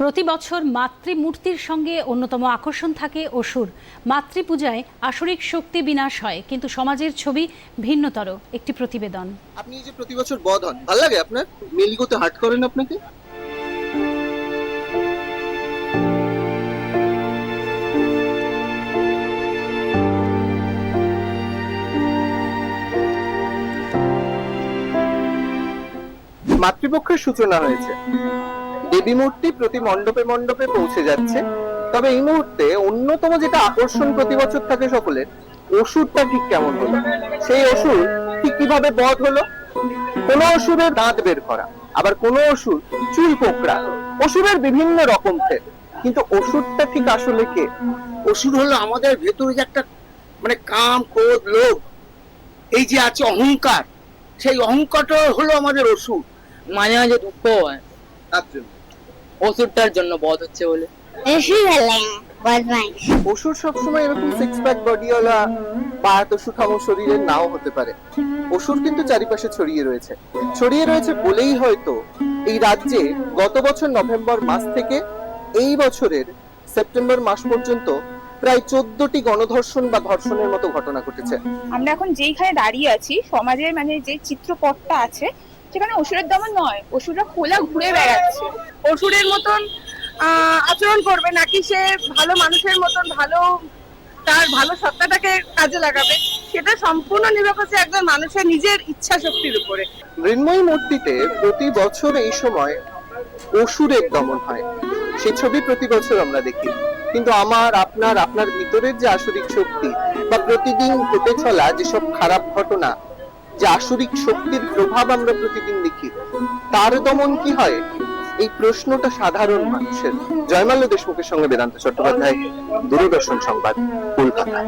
প্রতি বছর মাতৃমূর্তির সঙ্গে অন্যতম আকর্ষণ থাকে অসুর। মাতৃপূজায় আসরিক শক্তি বিনাশ হয়, কিন্তু সমাজের ছবি ভিন্নতর একটি প্রতিবেদন। আপনি যে প্রতি বছর বধ হন, ভালো লাগে আপনার? মেলিগোতে হাট করেন আপনাকে? মাতৃপক্ষের সূচনা হয়েছে। দেবী মূর্তি প্রতি মণ্ডপে মণ্ডপে পৌঁছে যাচ্ছে। তবে এই মুহূর্তে অন্যতম যেটা আকর্ষণ প্রতি বছর থাকে সকলের অসুরটা ঠিক কেমন হলো? সেই অসুর ঠিক কীভাবে বধ হলো? কোন অসুরের দাঁত বের করা আবার কোন অসুর চুল পোকরা অসুরের বিভিন্ন রকম ফের। কিন্তু অসুরটা ঠিক আসলে কে? অসুর হলো আমাদের ভেতরে যে একটা মানে কাম ক্রোধ লোভ এই যে আছে অহংকার সেই অহংকারটা হলো আমাদের অসুর মাঝে মাঝে দুঃখ হয়। তার জন্য। ওষুধটার জন্য বধ হচ্ছে বলে। বেশি ভালো লাগে বদমাইশ। অসুর সবসময় এরকম সিক্স প্যাক বডিওয়ালা সুঠাম শরীরের নাও হতে পারে। অসুর কিন্তু চারিপাশে ছড়িয়ে রয়েছে। ছড়িয়ে রয়েছে বলেই হয়তো এই রাজ্যে গত বছর নভেম্বর মাস থেকে এই বছরের সেপ্টেম্বর মাস পর্যন্ত প্রায় চোদ্দটি গণধর্ষণ বা ধর্ষণের মতো ঘটনা ঘটেছে। আমরা এখন যেইখানে দাঁড়িয়ে আছি সমাজের মানে যে চিত্রপটটা আছে সেখানে অসুরের দমন নয় অসুররা খোলা ঘুরে বেড়াচ্ছে। অসুরের মতন আহ, আচরণ করবে নাকি সে ভালো মানুষের মতন ভালো তার ভালো সত্তাটাকে কাজে লাগাবে? সেটা সম্পূর্ণ নির্ভর করছে একজন মানুষের নিজের ইচ্ছা শক্তির উপরে। মৃন্ময়ী মূর্তিতে প্রতি বছর এই সময় অসুরের দমন হয়। সেই ছবি প্রতি বছর আমরা দেখি। কিন্তু আমার আপনার আপনার ভিতরের যে আসরিক শক্তি বা প্রতিদিন ঘটে চলা যেসব খারাপ ঘটনা যে আসরিক শক্তির প্রভাব আমরা প্রতিদিন দেখি। তার দমন কি হয়? এই প্রশ্নটা সাধারণ মানুষের। জয়মাল্য দেশমুখের সঙ্গে বেদান্ত চট্টোপাধ্যায়, দূরদর্শন সংবাদ কলকাতা